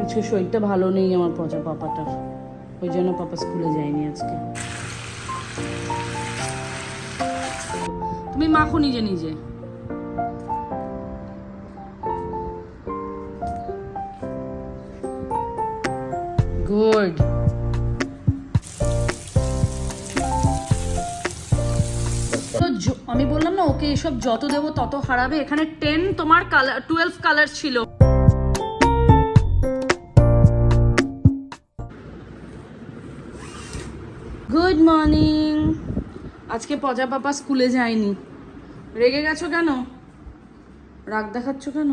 আজকে শরীরটা ভালো নেই আমার পচা পাপাটার। ওই জন্য পাপা স্কুলে যায়নি আজকে। তুমি মাখো নিজে নিজে। গুড। আমি বললাম না, ওকে এসব যত দেবো তত হারাবে। এখানে টেন তোমার কালার টুয়েলভ কালার ছিল। মর্নিং। আজকে পজা পাপা স্কুলে যায়নি। রেগে গেছো কেন? রাগ দেখাচ্ছ কেন?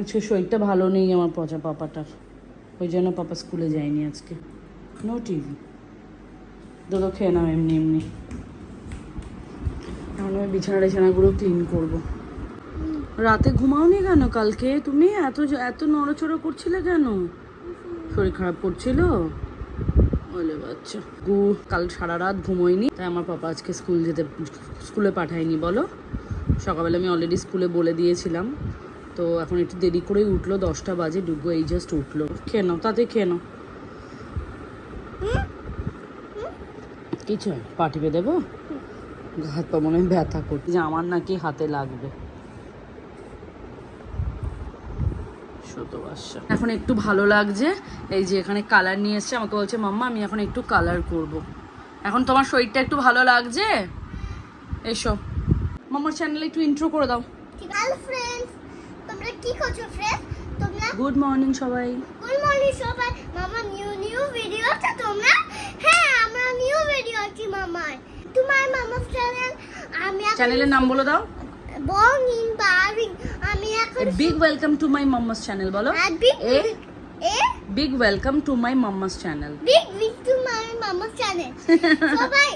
আজকে শরীরটা ভালো নেই আমার পচা পাপাটার। ওই জন্য পাপা স্কুলে যায়নি আজকে। নো টিভি দুটো খেয়ে নাও এমনি এমনি। এখন আমি বিছানা টিছানাগুলো ক্লিন করব। রাতে ঘুমাওনি কেন কালকে? তুমি এত এত নড়াচড়া করছিলে কেন? শরীর খারাপ করছিল? বলে গু কাল সারা রাত ঘুমোয়নি তাই আমার পাপা আজকে স্কুল যেতে স্কুলে পাঠায়নি বলো? সকালবেলা আমি অলরেডি স্কুলে বলে দিয়েছিলাম। তো এখন একটু দেরি করেই উঠল দশটা বাজে ডুগো এই জাস্ট উঠল। খেয়ে নাও তাতে খেয়ে নাও। কিছু হয়, পা দেবো? হাত পা মনে ব্যথা করছে। যে আমার নাকি হাতে লাগবে। শতবাসা এখন একটু ভালো লাগছে এই যে এখানে কালার নিয়ে এসছে আমাকে বলছে মাম্মা আমি এখন একটু কালার করব। এখন তোমার শরীরটা একটু ভালো লাগছে? এসো। মামার চ্যানেলে একটু ইন্ট্রো করে দাও। তোমরা কি করছ ফ্রেন্ডস তোমরা গুড মর্নিং সবাই। গুড মর্নিং সবাই। মামা নিউ নিউ ভিডিও আছে তোমরা? হ্যাঁ আমরা নিউ ভিডিও আছি মামার তোমার মামা চ্যানেল আমি চ্যানেলের নাম বলে দাও। বং ইন বারিং আমি এখন big welcome to my mamma's channel বলো। A a big welcome to my mamma's channel big big to my mama channel সবাই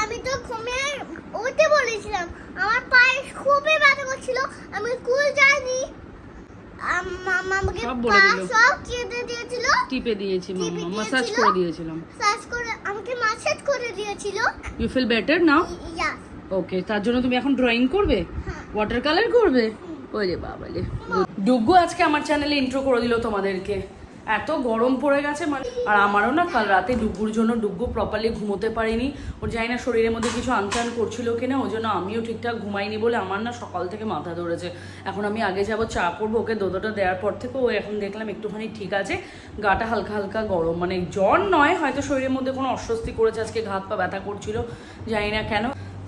আমি তো ঘুমে উঠতে বলেছিলাম আমার পায়ে খুবই ব্যথা করছিল আমি স্কুল যাইনি। আমাকে পা সব কেটে দিয়েছিল। টিপে দিয়েছি মাম্মা মাসাজ দিয়েছিল? করে দিয়েছিলাম। সার্চ করে আমাকে মাসাজ করে দিয়েছিল। You feel better now yeah okay তার জন্য তুমি এখন ড্রয়িং করবে? হ্যাঁ। ওয়াটার কালার করবে? ওরে বাবালে ডুগ্গু আজকে আমার চ্যানেলে ইন্ট্রো করে দিল তোমাদেরকে। এত গরম পড়ে গেছে মানে আর আমারও না কাল রাতে ডুগ্গুর জন্য ডুগ্গু প্রপারলি ঘুমোতে পারিনি। ওর জানি না শরীরের মধ্যে কিছু আনচান করছিল কিনা ওই জন্য আমিও ঠিকঠাক ঘুমাইনি বলে আমার না সকাল থেকে মাথা ধরেছে। এখন আমি আগে যাব চা করব ওকে দোদোটা দেওয়ার পর থেকে ও এখন দেখলাম একটুখানি ঠিক আছে। গাটা হালকা হালকা গরম মানে জ্বর নয় হয়তো শরীরের মধ্যে কোনো অস্বস্তি করেছে আজকে ঘাত পা ব্যথা করছিল জানি না কেন।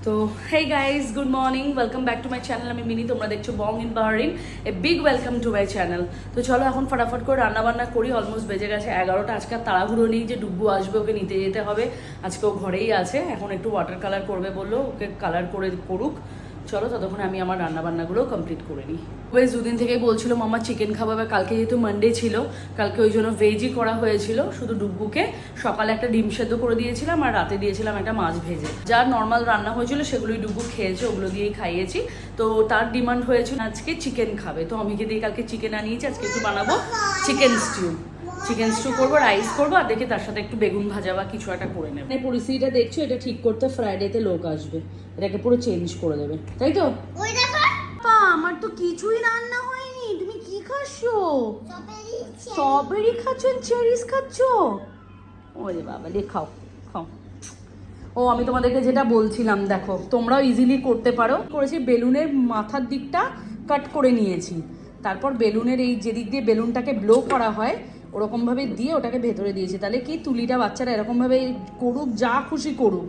তো hey guys good morning welcome back to my channel আমি মিনি, তোমরা দেখছ Bong in Bahrain a big welcome to my channel তো চলো এখন ফটাফট করে রান্না বান্না করি অলমোস্ট বেজে গেছে এগারোটা। আজকে আর তাড়াহুড়ো নেই যে ডুব্বু আসবে, ওকে নিতে যেতে হবে। আজকে ও ঘরেই আছে, এখন একটু ওয়াটার কালার করবে বলল, ওকে কালার করে করুক। চলো ততক্ষণ আমি আমার রান্না বান্নাগুলো কমপ্লিট করে নিই। বেশ দুদিন থেকেই বলছিল মামা চিকেন খাওয়াবে কালকে যেহেতু মানডে ছিল, কালকে ওই জন্য ভেজই করা হয়েছিল, শুধু ডুব্বুকে। সকালে একটা ডিম সেদ্ধ করে দিয়েছিলাম আর রাতে দিয়েছিলাম একটা মাছ ভেজে। যা নর্মাল রান্না হয়েছিল, সেগুলোই ডুব্বু খেয়েছে, ওগুলো দিয়েই খাইয়েছি। তো তার ডিমান্ড হয়েছিল আজকে চিকেন খাবে। তো আমি দিয়ে কালকে চিকেন আনিয়েছি, আজকে একটু বানাবো চিকেন স্টিউ চিকেন স্টু করব রাইস করব আর দেখে তার সাথে একটু বেগুন ভাজা বা কিছু একটা করে নেবে। এই পরিস্থিতিটা দেখছ এটা ঠিক করতে ফ্রাইডেতে লোক আসবে। এটাকে পুরো চেঞ্জ করে দেবে। তাই তো? ওই দেখো। আমার তো কিছুই রান্না হয়নি। তুমি কি খাচ্ছো? স্ট্রবেরি খাচ্ছ চেরিস খাচ্ছ? ওরে বাবা রে খাও খাও। ও আমি তোমাদেরকে যেটা বলছিলাম দেখো তোমরাও ইজিলি করতে পারো। করেছি বেলুনের মাথার দিকটা কাট করে নিয়েছি। তারপর বেলুনের এই যেদিক দিয়ে বেলুনটাকে ব্লো করা হয় ওরকমভাবে দিয়ে ওটাকে ভেতরে দিয়েছি। তাহলে কি তুলিটা বাচ্চারা এরকমভাবে করুক যা খুশি করুক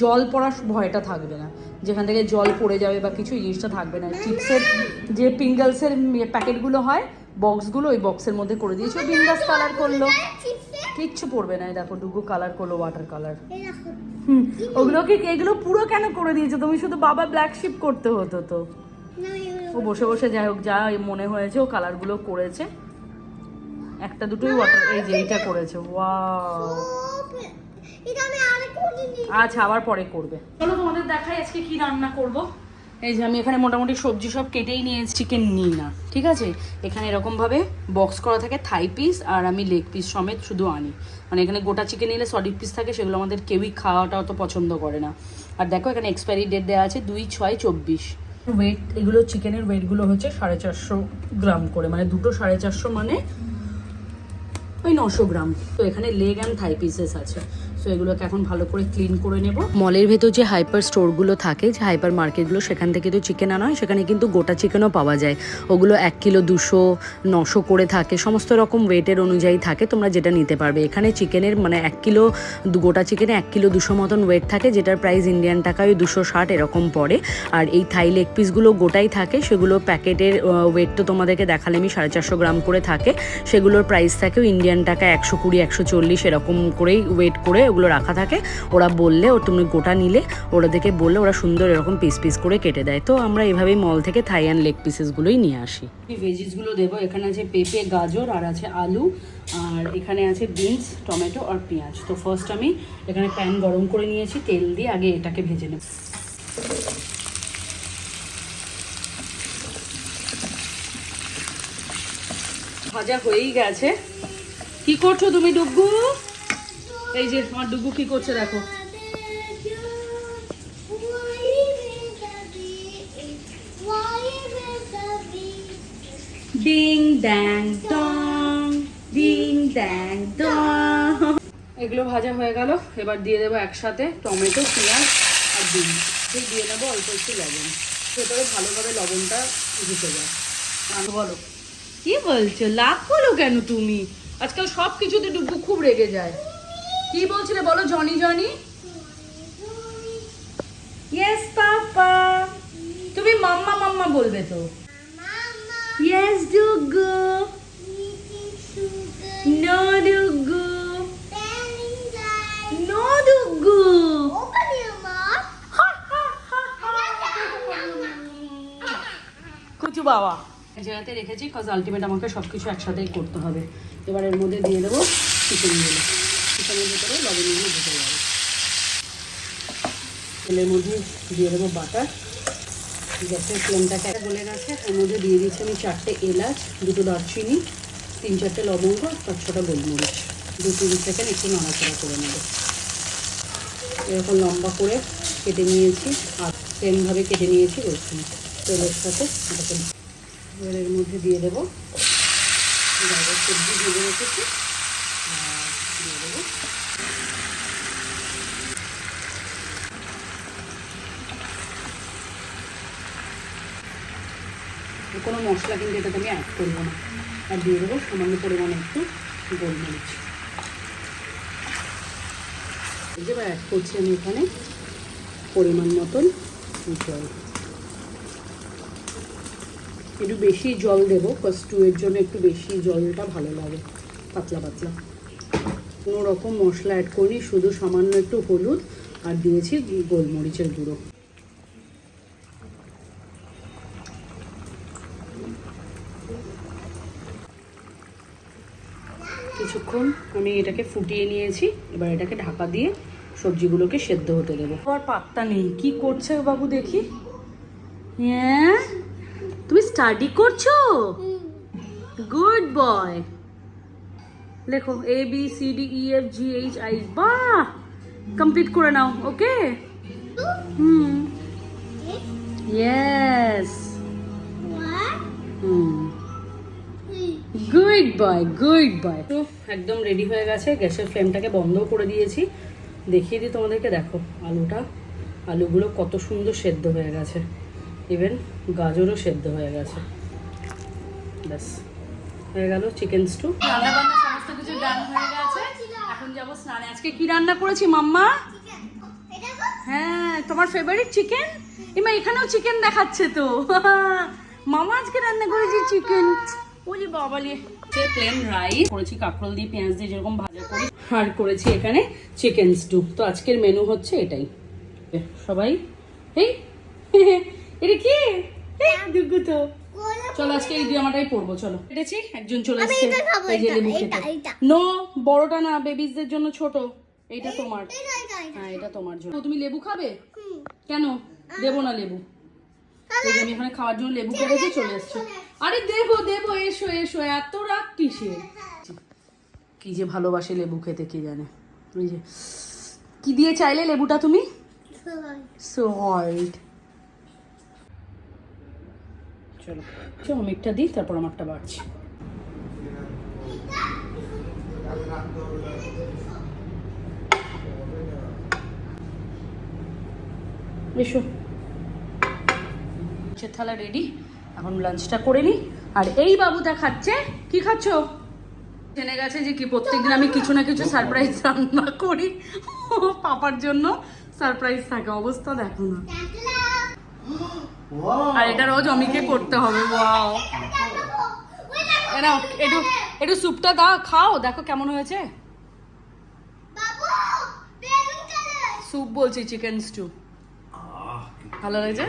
জল পড়ার ভয়টা থাকবে না। যেখান থেকে জল পড়ে যাবে বা কিছু জিনিসটা থাকবে না। চিপসের যে পিঙ্গলসের প্যাকেটগুলো হয় বক্সগুলো ওই বক্সের মধ্যে করে দিয়েছি। বিন্দাস কালার করল। কিচ্ছু পড়বে না। দেখো ডুগু কালার করল ওয়াটার কালার হুম ওগুলো কি এগুলো পুরো কেন করে দিয়েছ? তুমি শুধু বাবা ব্ল্যাক শিপ করতে হতো তো। ও বসে বসে যাই হোক যা মনে হয়েছে ও কালারগুলো করেছে। একটা দুটোই ওয়াটার এই যে এইটা করেছে ওয়াও আচ্ছা আবার পরে করবে। চলো তোমাদের দেখাই আজকে কি রান্না করব। এই যে আমি এখানে মোটামুটি সবজি সব কেটেই নিয়েছি চিকেন নিই না, ঠিক আছে? এখানে এরকমভাবে বক্স করা থাকে থাই পিস আর আমি লেগ পিস সমেত শুধু আনি। মানে এখানে গোটা চিকেন নিলে সলিড পিস থাকে, সেগুলো আমাদের কেউই খাওয়াটা অত পছন্দ করে না। আর দেখো, এখানে এক্সপায়ারি ডেট দেওয়া আছে দুই ছয় চব্বিশ। ওয়েট এগুলো চিকেনের ওয়েটগুলো হচ্ছে সাড়ে চারশো গ্রাম করে মানে দুটো সাড়ে চারশো মানে ওই নশো গ্রাম। তো এখানে লেগ অ্যান্ড থাই পিসেস আছে। সো এগুলোকে এখন ভালো করে ক্লিন করে নেব। মলের ভেতর যে হাইপার স্টোরগুলো থাকে, যে হাইপার মার্কেটগুলো সেখান থেকে তো চিকেন আনা হয়, সেখানে কিন্তু গোটা চিকেনও পাওয়া যায়। ওগুলো এক কিলো দুশো, নশো করে থাকে, সমস্ত রকম ওয়েটের অনুযায়ী থাকে, তোমরা যেটা নিতে পারবে। এখানে চিকেনের মানে এক কিলো গোটা চিকেনে এক কিলো দুশো মতন ওয়েট থাকে, যেটার প্রাইস ইন্ডিয়ান টাকায় দুশো ষাট এরকম পড়ে। আর এই থাই লেগ পিসগুলো গোটাই থাকে, সেগুলো প্যাকেটের ওয়েট তো তোমাদেরকে দেখালে আমি সাড়ে চারশো গ্রাম করে থাকে। সেগুলোর প্রাইস থাকেও ইন্ডিয়ান টাকা একশো কুড়ি, একশো চল্লিশ এরকম করেই ওয়েট করে ওগুলো রাখা থাকে। ওরা বললে ও তুমি গোটা নিলে ওরা দেখে বললে ওরা সুন্দর এরকম পিস পিস করে কেটে দেয়। তো আমরা এভাবেই মল থেকে থাই অ্যান্ড লেগ পিসেসগুলোই নিয়ে আসি। ভেজিসগুলো দেবো, এখানে আছে পেঁপে, গাজর, আর আছে আলু, আর এখানে আছে বিনস টমেটো আর পেঁয়াজ। তো ফার্স্ট আমি এখানে প্যান গরম করে নিয়েছি, তেল দিয়ে আগে এটাকে ভেজে নেব। ভাজা হয়েই গেছে। কি করছ তুমি, ডুগু? এই যে আমার ডুগু কি করছে দেখো। ডিং ড্যাং ডং ডিং ড্যাং ডং এগুলো ভাজা হয়ে গেল এবার দিয়ে দেবো একসাথে টমেটো পেঁয়াজ আর ডিম। সেই দিয়ে দেবো অল্প একটু লবণ। ভেতরে ভালোভাবে লবণটা ঢুকে যায়। আর বলো। কি বলছো? লাভ করল কেন তুমি? আজকাল সব কিছুতে ডুবু খুব রেগে যায়। কি বলছিলে বলো জনি জনি? ইয়েস পাপা তুমি মাম্মা মাম্মা বলবে তো। Yes Dugu no Dugu no Dugu কুচু বাবা জায়গাতে রেখেছি কজ আলটিমেট আমাকে সব কিছু একসাথেই করতে হবে। এবার এর মধ্যে দিয়ে দেবো চিকেনগুলো চিকেনের ভিতরে লবণগুলো ঢুকে যাবে তেলের মধ্যে দিয়ে দেবো বাটার। গ্যাসের ফ্লেমটাকে বলে গেছে এর মধ্যে দিয়ে দিচ্ছি আমি চারটে এলাচ, দুটো দারচিনি, তিন চারটে লবঙ্গ পাঁচ ছটা গোলমরিচ। দু তিন সেকেন্ড একটু নাড়াচাড়া করে নেব। এরকম লম্বা করে কেটে নিয়েছি, আর সেমভাবে কেটে নিয়েছি রসুন তেলের সাথে। এটাকে এর মধ্যে দিয়ে দেবো। সবজি ভেজে রেখেছি। আর দিয়ে কোনো মশলা কিন্তু এটাতে আমি অ্যাড করব না। আর দিয়ে দেবো সামান্য পরিমাণে একটু গোলমরিচ। এবার অ্যাড করছি আমি এখানে পরিমাণ মতন জল। একটু বেশি জল দেবো কস্টুয়ের জন্য একটু বেশি জলটা ভালো লাগে, পাতলা পাতলা। কোনো রকম মশলা অ্যাড করিনি শুধু সামান্য একটু হলুদ আর দিয়েছি গোলমরিচের গুঁড়ো। কিছুক্ষণ আমি এটাকে ফুটিয়ে নিয়েছি এবার এটাকে ঢাকা দিয়ে সবজিগুলোকে সেদ্ধ হতে দেবো। আর পাত্তা নেই কি করছে বাবু দেখি? হ্যাঁ? তুমি স্টাডি করছ? গুড বয় লেখো A B C D E F G H I বাহ! কমপ্লিট করে নাও ওকে হুম। ইয়েস হুম। গুড বয় গুড বয় তো একদম রেডি হয়ে গেছে গ্যাসের ফ্লেমটাকে বন্ধ করে দিয়েছি। দেখিয়ে দিই তোমাদেরকে দেখো আলুটা আলুগুলো কত সুন্দর সেদ্ধ হয়ে গেছে। ইভেন গাজরও সেদ্ধ হয়ে গেছে। ব্যাস হয়ে গেল চিকেন স্টু রান্না বান্না সমস্ত কিছু ডান হয়ে গেছে। এখন যাব স্নানে। আজকে কি রান্না করেছি, মাম্মা? হ্যাঁ তোমার ফেভারিট চিকেন এমা এখানেও চিকেন দেখাচ্ছে তো। মামা আজকে রান্না করেছি চিকেন ওই বাবালি সে প্লেন রাইস করেছি, কাঁকরোল দিয়ে পেঁয়াজ দিয়ে যেরকম ভাজা করি, আর করেছি এখানে চিকেন স্টু তো আজকের মেনু হচ্ছে এটাই। সবাই? এই? এটা কি? এই, দুগ্গু তো। চলো আজকে এই জামাটাই পরবো চলো। কেটেছি একজন চলে এসছে। খাব, এই যে লেবু এটা, খেতে এটা। নো বড়টা না বেবিসদের জন্য ছোট। এইটা তোমার। হ্যাঁ এটা তোমার জন্য। তুমি লেবু খাবে? কেন? দেবো না লেবু। এই যে আমি এখানে খাওয়ার জন্য লেবু কেটেছি চলে এসছে। আরে দেবো দেবো এসো এসো এত রাগ কিসে কি যে ভালোবাসে লেবু খেতে কি জানে? ওই যে কি দিয়ে চাইলে লেবুটা তুমি? সো সল্ট চলো। চলো অনেকটা দিই, তারপর আমারটা বাড়ছি। এসো। লাঞ্চের থালা রেডি এখন লাঞ্চটা করে নিই আর এই বাবুটা খাচ্ছে কি খাচ্ছ? জেনে গেছে যে কি, প্রত্যেকদিন আমি কিছু না কিছু সারপ্রাইজ রান্না করি। পাপার জন্য সারপ্রাইজ থাকে। অবস্থা দেখো না। আর এটা রোজ অমিকে করতে হবে ওয়াও একটু একটু স্যুপটা দাও খাও দেখো কেমন হয়েছে। বাবু স্যুপ বলছি চিকেন স্টু ভালো হয়েছে?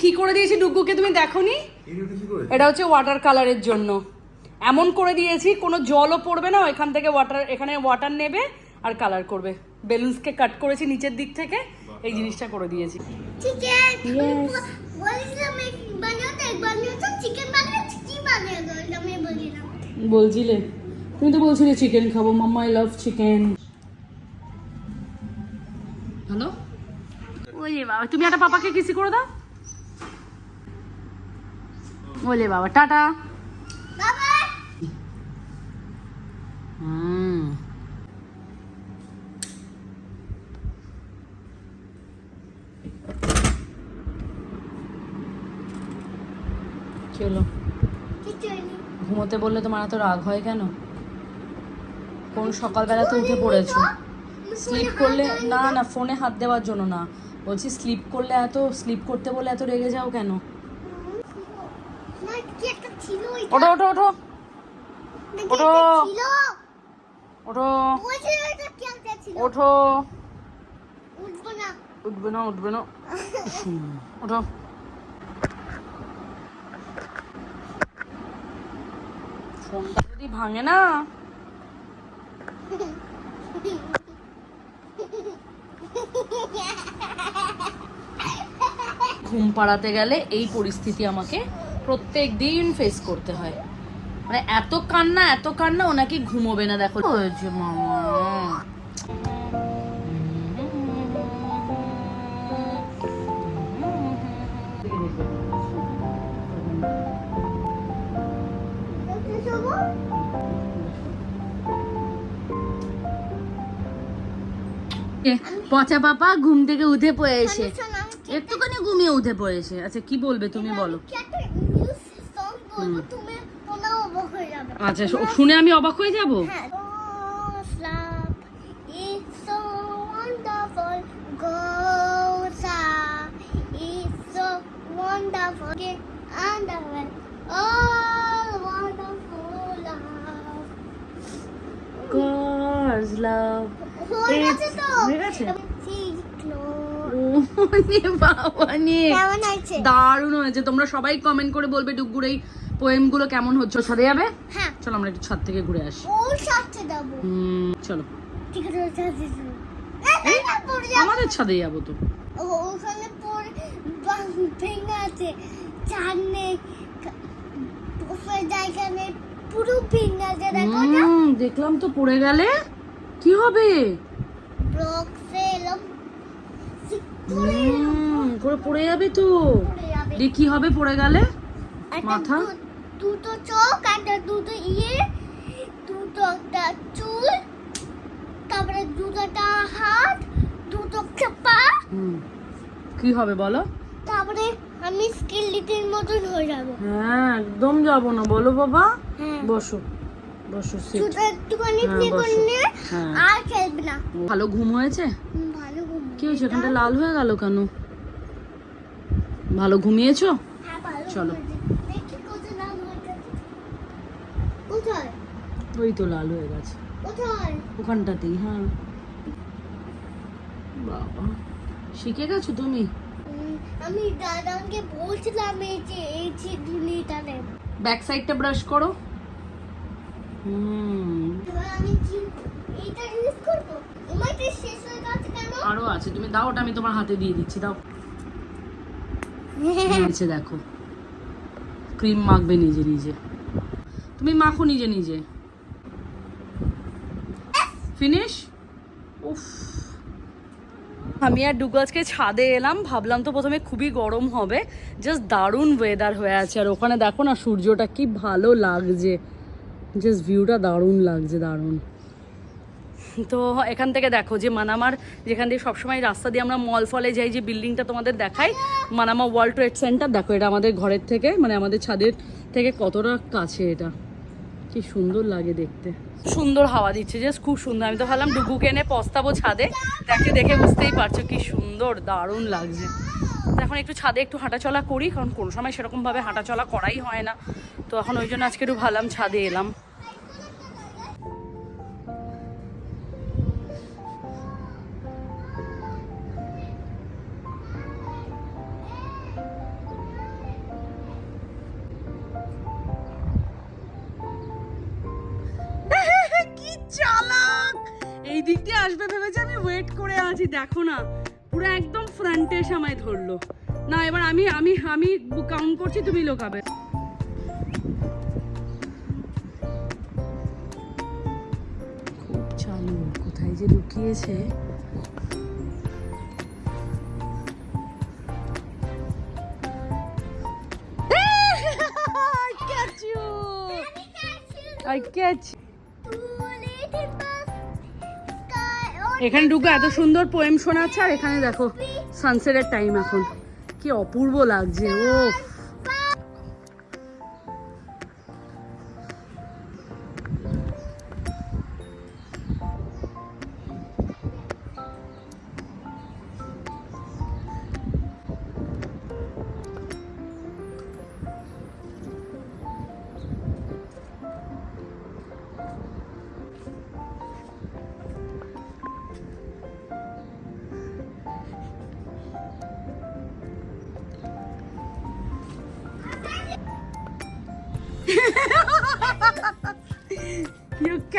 কি করে দিয়েছি ডুগ্গুকে তুমি দেখোনি? এটা হচ্ছে ওয়াটার কালারের জন্য। এমন করে দিয়েছি কোনো জলও পড়বে না এখান থেকে ওয়াটার এখানে ওয়াটার নেবে আর কালার করবে। বেলুনসকে কাট করেছি নিচের দিক থেকে এই জিনিসটা করে দিয়েছি। বলছিলে? তুমি তো বলছিলে চিকেন খাব। Mamma I love chicken hello ওই বাবা তুমি একটা পাপাকে কিসি করে দাও। ওলে বাবা টাটা। বাবা! হুম। কি হলো ঘুমোতে বললে তোমার এত রাগ হয় কেন? কোন সকালবেলা তো উঠে পড়েছো। স্লিপ করলে না না ফোনে হাত দেওয়ার জন্য না। বলছি স্লিপ করলে এত স্লিপ করতে বলে এত রেগে যাও কেন? ওঠো ওঠো ওঠো। ওঠো। ওঠো। ওঠো। উঠবো না। উঠবে না উঠবে না। হুম, ওঠো। ফোনটা যদি ভাঙে না? ঘুম পাড়াতে গেলে এই পরিস্থিতি আমাকে প্রত্যেক দিন ফেস করতে হয়। মানে এত কান্না এত কান্না ওনাকে ঘুমোবে না, দেখো। মামা। পচা পাপা ঘুম থেকে উঠে পড়েছে একটুখানি ঘুমিয়ে উঠে পড়েছে আচ্ছা কি বলবে তুমি বলো? আচ্ছা শুনে আমি অবাক হয়ে যাব? হ্যাঁ বাবা নে কেমন আছে? দারুণ হয়েছে। তোমরা সবাই কমেন্ট করে বলবে ডুগুর এই পোয়েমগুলো কেমন হচ্ছে। ছাদে যাবে? হ্যাঁ। চলো আমরা একটু ছাদ থেকে ঘুরে আসি। চলো। আমাদের ছাদে যাব তো। ওখানে ভেঙে আছে। চার নেই জায়গা নেই পুরো ভেঙে আছে দেখো না। দেখলাম তো পড়ে গেলে। কি হবে? করে হুম, করে পড়ে যাবে তো। দিয়ে কি হবে পড়ে গেলে? মাথা? দুটো চোখ একটা দুটো ইয়ে দুটো একটা চুল তারপরে দুটোটা হাত দুটো পা। কি হবে বলো? তারপরে আমি স্কিল স্কেলিটির মতন হয়ে যাব। হ্যাঁ একদম যাব না। বলো বাবা। হ্যাঁ। বসো। বসো। শুধু একটুখানি হ্যাঁ, প্লে। করে নিয়ে হ্যাঁ। আর খেলবে না। ভালো ঘুম হয়েছে? ভালো ঘুম কি হয়েছে? এখানটা লাল হয়ে গেল কেন? ভালো ঘুমিয়েছো? হ্যাঁ চলো। ওই তো লাল হয়ে গেছে। ওখানটাতেই হ্যাঁ। বাবা শিখে গেছো তুমি? আমি দাদাকে বলছিলাম এই যে এই যে দুনিটা নেব ব্যাক সাইডটা ব্রাশ করো। হুম। এবার আমি এইটা ইউজ করব? শেষ হয়ে গেছে কেন? আরও আছে তুমি দাও ওটা আমি তোমার হাতে দিয়ে দিচ্ছি দাও। আছে দেখো। ক্রিম মাখবে নিজে নিজে। তুমি মাখো নিজে নিজে। ফিনিশ উফ। আমি আর ডুগু আজকে ছাদে এলাম, ভাবলাম তো প্রথমে খুবই গরম হবে। জাস্ট দারুণ ওয়েদার হয়ে আছে। আর ওখানে দেখো না, সূর্যটা কি ভালো লাগছে। জাস্ট ভিউটা দারুণ লাগছে, দারুণ। তো এখান থেকে দেখো যে মানামার যেখান দিয়ে সবসময় রাস্তা দিয়ে আমরা মল ফলে যাই, যে বিল্ডিংটা তোমাদের দেখাই, মানামা ওয়ার্ল্ড ট্রেড সেন্টার। দেখো এটা আমাদের ঘরের থেকে মানে আমাদের ছাদের থেকে কতটা কাছে এটা। কি সুন্দর লাগে দেখতে। সুন্দর হাওয়া দিচ্ছে, জাস্ট খুব সুন্দর। আমি তো ভাবলাম ডুগুকে এনে পস্তাবো ছাদে। দেখে দেখে বুঝতেই পারছ কি সুন্দর, দারুণ লাগছে। এখন একটু ছাদে একটু হাঁটাচলা করি, কারণ কোনো সময় সেরকমভাবে হাঁটাচলা করাই হয় না। তো এখন ওই জন্য আজকে একটু ভাবলাম ছাদে এলাম। দিক দিয়ে আসবে ভেবেছে আমি ওয়েট করে আছি দেখো না। পুরো একদম ফ্রন্টে এসে আমায় ধরলো। না এবার আমি আমি আমি কাউন্ট করছি তুমি লোকাবে। খুব চালু কোথায় যে লুকিয়েছে। I catch এখানে ঢুকে এত সুন্দর পোয়েম শোনাচ্ছে, আর এখানে দেখো সানসেটের টাইম এখন। কি অপূর্ব লাগছে ও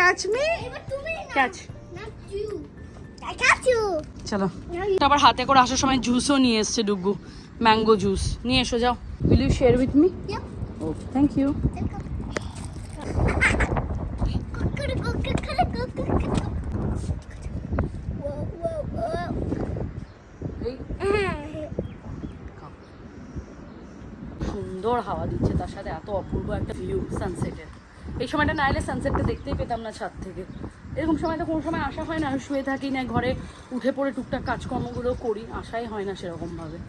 ক্যাচ মি ক্যাচ চলো। আবার হাতে করে আসার সময় জুসও নিয়ে এসছে ডুগু। ম্যাঙ্গো জুস নিয়ে এসো যাও। Will you share with me oh thank you সুন্দর হাওয়া দিচ্ছে তার সাথে এত অপূর্ব একটা ভিউ সানসেটের এই সময়টা না এলে সানসেটটা দেখতেই পেতাম না ছাদ থেকে। এরকম সময় তো কোনো সময় আসা হয় না শুয়ে থাকি না, ঘরে উঠে পড়ে টুকটাক কাজকর্মগুলো করি আসাই হয় না সেরকমভাবে।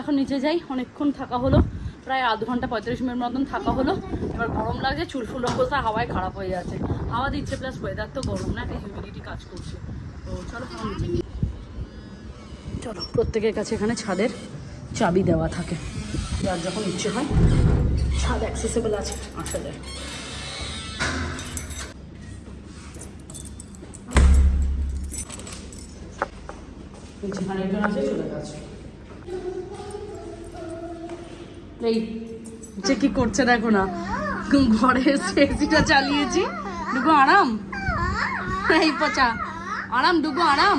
এখন নিচে যাই, অনেকক্ষণ থাকা হলো, প্রায় আধ ঘণ্টা পঁয়ত্রিশ মিনিট মতন থাকা হলো। এবার গরম লাগছে চুল ফুল হাওয়ায় খারাপ হয়ে যাচ্ছে। হাওয়া দিচ্ছে প্লাস ওয়েদার তো গরম না, একটা হিউমিডিটি কাজ করছে। তো চলো চলো। প্রত্যেকের কাছে এখানে ছাদের চাবি দেওয়া থাকে। যার যখন ইচ্ছে হয়, ছাদ অ্যাক্সেসেবল আছে। আসা যায় চলে গেছে। এই, যে কি করছে দেখো না। ঘরে এসে এসিটা চালিয়েছি। ডুগু আরাম। এই, পচা। আরাম ডুগু আরাম।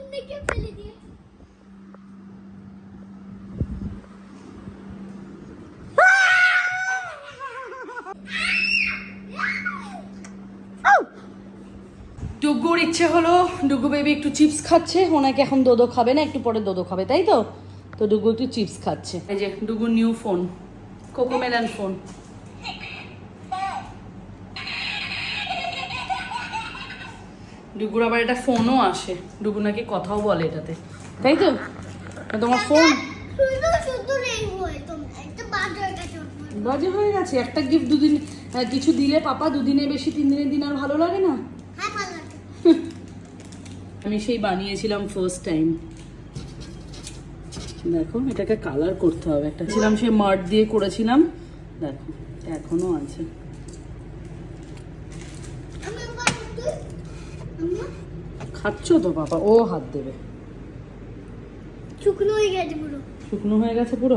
ডুগুর ইচ্ছে হলো ডুগু বেবি একটু চিপস খাচ্ছে, ওনাকে এখন দোদো খাবে না, একটু পরে দোদো খাবে, তাই তো? তো ডুগু একটু চিপস খাচ্ছে। এই যে Dugu new phone Cocomelon phone ডুগুর আবার এটা ফোনও আসে ডুগু নাকি কথাও বলে এটাতে। তাই তো? তোমার ফোন বাজে হয়ে গেছে, একটা গিফট দুদিন কিছু দিলে পাপা দুদিনে বেশি, তিন দিনের দিন আর ভালো লাগে না? আমি সেই বানিয়েছিলাম ফার্স্ট টাইম দেখো এটাকে কালার করতে হবে। একটা ছিলাম সে মাঠ দিয়ে করেছিলাম। দেখো এখনও আছে। খাচ্ছ তো বাবা? ও হাত দেবে। শুকনো হয়ে গেছে পুরো। শুকনো হয়ে গেছে পুরো?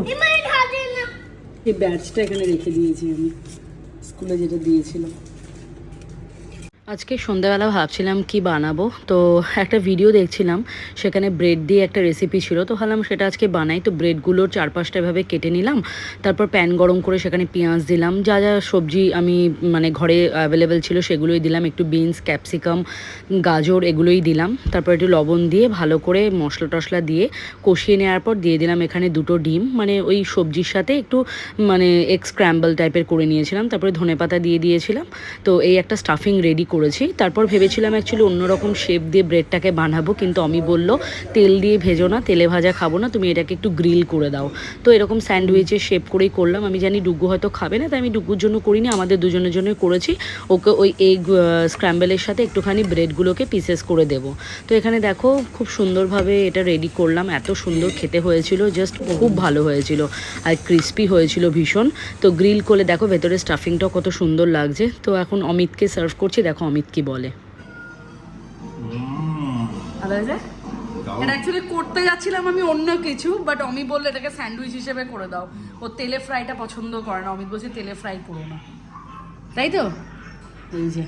এই ব্যাচটা এখানে রেখে দিয়েছি আমি। স্কুলে যেটা দিয়েছিল। আজকে সন্ধ্যাবেলা ভাবছিলাম কি বানাবো। তো একটা ভিডিও দেখছিলাম, সেখানে ব্রেড দিয়ে একটা রেসিপি ছিল। তো ভাবলাম সেটা আজকে বানাই। তো ব্রেডগুলোর চারপাশটা এভাবে কেটে নিলাম। তারপর প্যান গরম করে সেখানে পেঁয়াজ দিলাম। যা যা সবজি আমি মানে ঘরে অ্যাভেলেবেল ছিল সেগুলোই দিলাম। একটু বিনস ক্যাপসিকাম গাজর এগুলোই দিলাম। তারপর একটু লবণ দিয়ে ভালো করে মশলা টশলা দিয়ে কষিয়ে নেওয়ার পর দিয়ে দিলাম এখানে দুটো ডিম। মানে ওই সবজির সাথে একটু মানে এক্স ক্র্যাম্বল টাইপের করে নিয়েছিলাম। তারপরে ধনেপাতা দিয়ে দিয়েছিলাম। তো এই একটা স্টাফিং রেডি করেছি। তারপর ভেবেছিলাম অ্যাকচুয়ালি অন্যরকম শেপ দিয়ে ব্রেডটাকে বানাবো, কিন্তু আমি বলল, তেল দিয়ে ভেজো না, তেলে ভাজা খাব না, তুমি এটাকে একটু গ্রিল করে দাও। তো এরকম স্যান্ডউইচের শেপ করেই করলাম। আমি জানি ডুগু হয়তো খাবে না, তাই আমি ডুগুর জন্য করিনি, আমাদের দুজনের জন্যই করেছি। ওকে ওই এগ স্ক্র্যাম্বলের সাথে একটুখানি ব্রেডগুলোকে পিসেস করে দেবো। তো এখানে দেখো, খুব সুন্দরভাবে এটা রেডি করলাম। এত সুন্দর খেতে হয়েছিল জাস্ট খুব ভালো হয়েছিল। আর ক্রিস্পি হয়েছিল ভীষণ। তো গ্রিল করে দেখো ভেতরে স্টাফিংটাও কত সুন্দর লাগছে। তো এখন অমিতকে সার্ভ করছি। দেখো অমিত কি বলে এটা অ্যাকচুয়ালি করতে যাচ্ছিলাম আমি অন্য কিছু বাট অমি বলল এটাকে স্যান্ডউইচ হিসেবে করে দাও। ও তেলে ফ্রাইটা পছন্দ করে না, অমিত বলছে তেলে ফ্রাই করো না। তাই তো? এই যে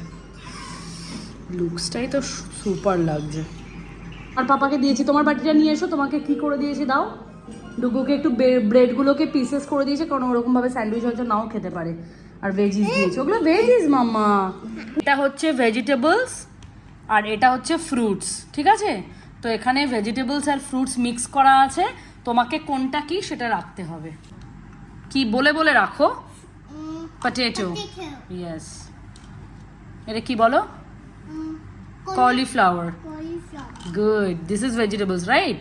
লুকসটাই তো সুপার লাগছে। আর পাপাকে দিয়েছি, তোমার বাটিটা নিয়ে এসো, তোমাকে কি করে দিয়েছি দাও। ডুগুকে একটু ব্রেডগুলোকে পিসেস করে দিয়েছে, কারণ ওরকমভাবে স্যান্ডউইচ হয়তো নাও খেতে পারে। আর ভেজিস দিয়েছে। ওগুলো ভেজিস মাম্মা। এটা হচ্ছে ভেজিটেবলস আর এটা হচ্ছে ফ্রুটস ঠিক আছে? তো এখানে ভেজিটেবলস আর ফ্রুটস মিক্স করা আছে। তোমাকে কোনটা কি সেটা রাখতে হবে। কি বলে বলে রাখো? পটেটো ইয়েস এটা কি বলো? Cauliflower cauliflower. Good this is vegetables right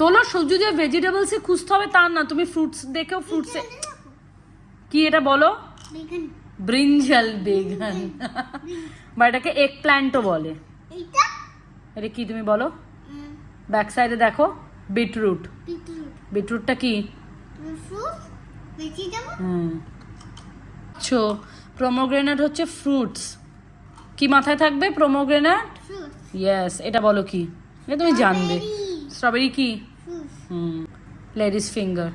তোলো সবজি যে ভেজিটেবলসে খুঁজতে হবে তা না। তুমি ফ্রুটস দেখেও ফ্রুটসে কি এটা বলো? ব্রিঞ্জাল বেগন বা এটাকে এগ প্ল্যান্টও বলে। এটা কি তুমি বলো? ব্যাক সাইডে দেখো বিটরুট বিটরুটটা কি? হুম। আচ্ছা প্রোমোগ্রেনেট হচ্ছে ফ্রুটস কি মাথায় থাকবে? প্রোমোগ্রেনেট ইয়েস এটা বলো কি? এটা তুমি জানবে। স্ট্রবেরি কি? লেডিস ফিঙ্গার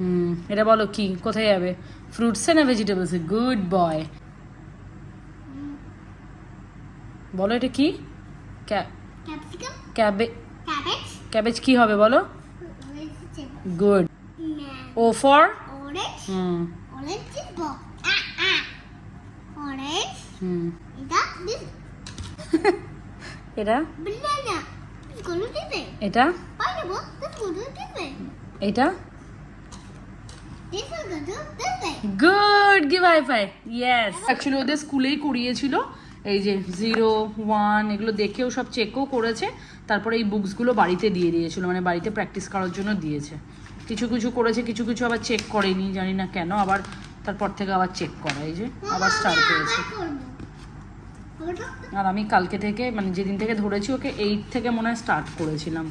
হুম এটা বলো কি? কোথায় যাবে? ফ্রুটসে না ভেজিটেবলসে গুড বয় বলো এটা কি? ক্যাবে ক্যাবেজ কি হবে বলো? গুড ও ফর হুম এটা এটা এটা good give high five yes actually ওদের স্কুলেই করিয়েছিল এই যে জিরো ওয়ান এগুলো দেখেও সব চেকও করেছে তারপরে এই বুকসগুলো বাড়িতে দিয়ে দিয়েছিল মানে বাড়িতে প্র্যাকটিস করার জন্য দিয়েছে কিছু কিছু করেছে কিছু কিছু আবার চেক করেনি জানি না কেন আবার তারপর থেকে আবার চেক করা এই যে আবার স্টার্ট করেছে আর আমি কালকে থেকে মানে যেদিন থেকে ধরেছি ওকে এইট থেকে মনে হয় স্টার্ট করেছিলাম।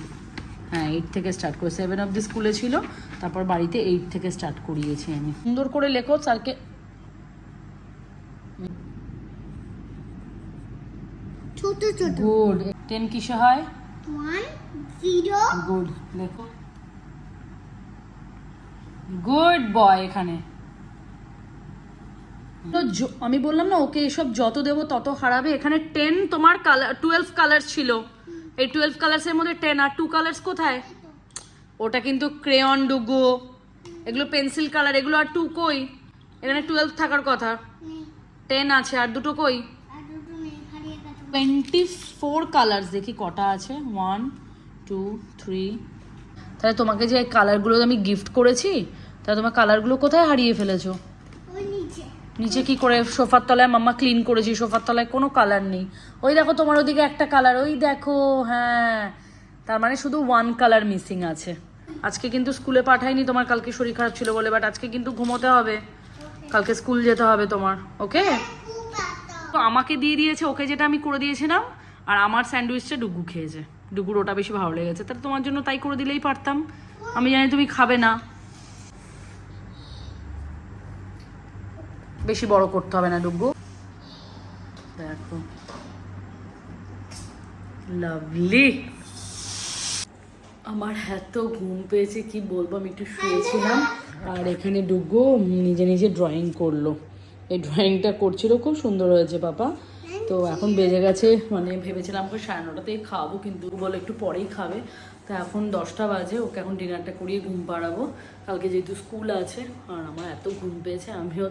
হ্যাঁ এইট থেকে স্টার্ট করে সেভেন অবধি স্কুলে ছিল তারপর বাড়িতে এইট থেকে স্টার্ট করিয়েছি আমি। সুন্দর করে লেখো স্যারকে। ছোট ছোট। গুড টেন কিসে হয়? ওয়ান জিরো গুড লেখো। গুড বয় এখানে। আমি বললাম না, ওকে এসব যত দেবো তত হারাবে। এখানে টেন তোমার কালার টুয়েলভ কালার ছিল। এই টুয়েলভ কালার্সের মধ্যে টেন আর টু কালার্স কোথায়? ওটা কিন্তু ক্রেয়ন ডুগো, এগুলো পেন্সিল কালার এগুলো আর টু কই? এখানে টুয়েলভ থাকার কথা। টেন আছে, আর দুটো কই? টোয়েন্টি ফোর কালার্স দেখি কটা আছে। ওয়ান টু থ্রি তাহলে তোমাকে যে কালারগুলো আমি গিফট করেছি, তাহলে তোমার কালারগুলো কোথায় হারিয়ে ফেলেছো? নিচে কি করে সোফার তলায় মাম্মা ক্লিন করেছি, সোফার তলায় কোনো কালার নেই। ওই দেখো তোমার ওদিকে একটা কালার ওই দেখো হ্যাঁ। তার মানে শুধু ওয়ান কালার মিসিং আছে। আজকে কিন্তু স্কুলে পাঠাইনি তোমার কালকে শরীর খারাপ ছিল বলে বাট আজকে কিন্তু ঘুমোতে হবে। কালকে স্কুল যেতে হবে তোমার ওকে তো আমাকে দিয়ে দিয়েছে, ওকে যেটা আমি করে দিয়েছিলাম, আর আমার স্যান্ডউইচটা ডুগু খেয়েছে। ডুগুর ওটা বেশি ভালো লেগেছে। তাহলে তোমার জন্য তাই করে দিলেই পারতাম। আমি জানি তুমি খাবে না। বেশি বড় করতে হবে না ডুগু দেখো। লাভলি আমার এত ঘুম পেয়েছে, কি বলব, আমি একটু শুয়েছিলাম। আর এখানে ডুগু নিজে নিজে ড্রয়িং করল। এই ড্রয়িংটা করছিল, খুব সুন্দর হয়েছে, পাপা। তো এখন বেজে গেছে মানে ভেবেছিলাম সাড়ে নটাতেই খাওয়াবো, কিন্তু বলে একটু পরেই খাবে। তা এখন দশটা বাজে ওকে এখন ডিনারটা করিয়ে ঘুম পাড়াবো। কালকে যেহেতু স্কুল আছে আর আমার এত ঘুম পেয়েছে আমিও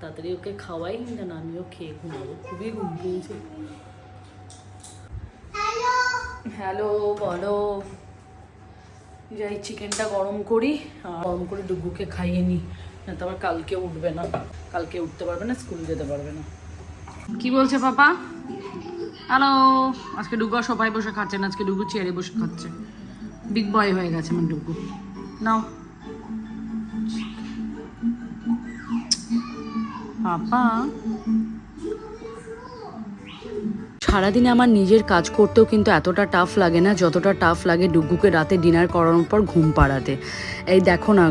তাড়াতাড়ি ওকে খাওয়াই দেন আমিও খেয়ে ঘুমাবো। খুবই ঘুম পেয়েছে। হ্যালো। বলো। যাই চিকেনটা গরম করি গরম করে ডুগুকে খাইয়ে নিই না তো আবার কালকে উঠবে না। কালকে উঠতে পারবে না স্কুল যেতে পারবে না। কি বলছে পাপা? হ্যালো আজকে ডুগু সবাই বসে খাচ্ছে না আজকে ডুগু চেয়ারে বসে খাচ্ছে। বিগ বয় হয়ে গেছে আমার ডুগু নাও। পাপা। সারাদিনে আমার নিজের কাজ করতেও কিন্তু এতটা টাফ লাগে না যতটা টাফ লাগে ডুগুকে রাতে ডিনার করানোর পর ঘুম পাড়াতে। এই দেখো না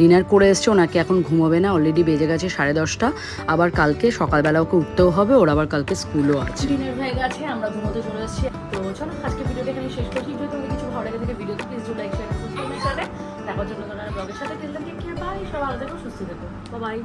ডিনার করে এসছে ওনাকে এখন ঘুমোবে না অলরেডি বেজে গেছে সাড়ে দশটা। আবার কালকে সকালবেলা ওকে উঠতেও হবে ওর আবার কালকে স্কুলও আছে। ডিনার হয়ে গেছে আমরা ঘুমোতে চলে এসেছি। তো চলো আজকে ভিডিওটা এখানে শেষ করছি সব ভালো থেকো সুস্থ থেকো বাই